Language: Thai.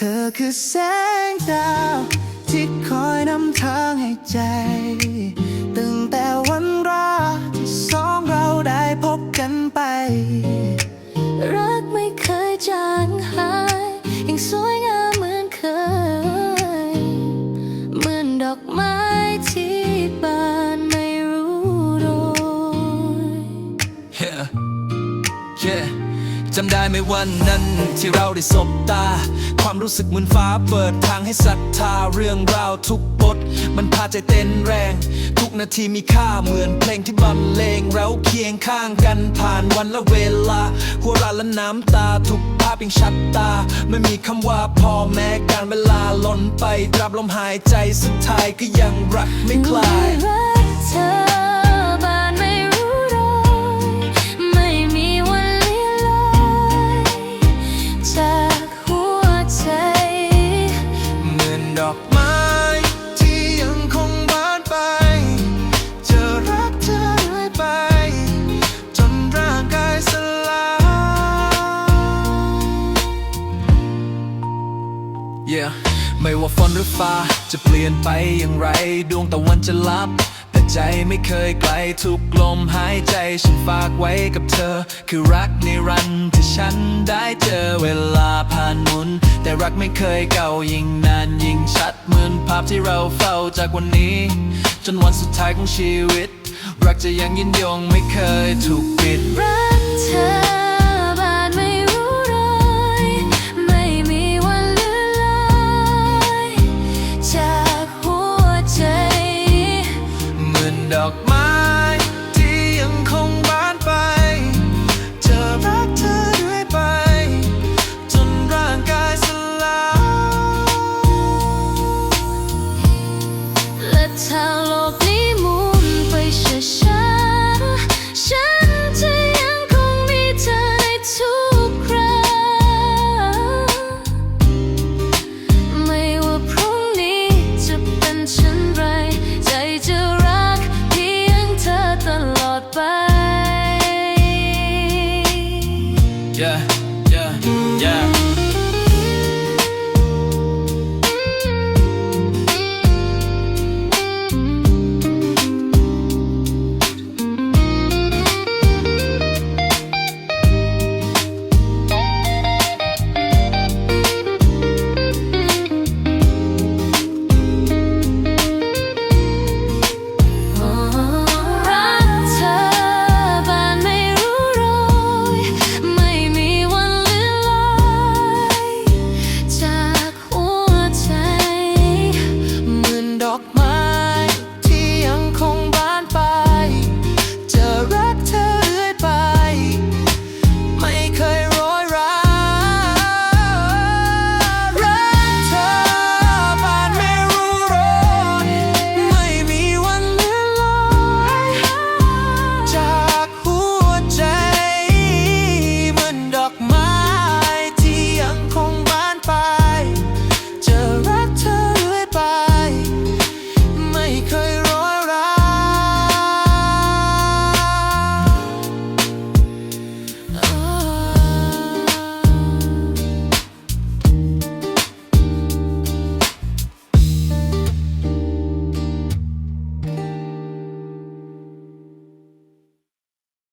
เธอคือแสงดาว ที่คอยนำทางให้ใจ จำได้ไหมวันนั้นที่เราได้สบตา ความรู้สึกเหมือนฟ้าเปิดทางให้ศรัทธาเรื่องราวทุกบท มันพาใจเต้นแรง ทุกนาทีมีค่าเหมือนเพลงที่บรรเลงเราเคียงข้างกันผ่านวันและเวลา หัวเราะและน้ำตาทุกภาพยังชัดตา ไม่มีคำว่าพอแม้การเวลาล้นไปตราบลมหายใจสุดท้ายก็ยังรักไม่คลาย Yeah ไม่ว่าฝนหรือฟ้าจะเปลี่ยนไปอย่างไร ดวงตะวันจะลับ แต่ใจไม่เคยไกลทุกลมหายใจฉันฝากไว้กับเธอ คือรักนิรันดร์ที่ฉันได้เจอเวลาผ่านหมุน แต่รักไม่เคยเก่ายิ่งนานยิ่งชัดเหมือนภาพที่เราเฝ้าจากวันนี้ จนวันสุดท้ายของชีวิต รักจะยังยืนยงไม่เคยถูกปิดรักเธอ ดอกไม้ที่ยังคงบานไป จะรักเธอด้วยไป จนร่างกายสลายและเธอ yeah.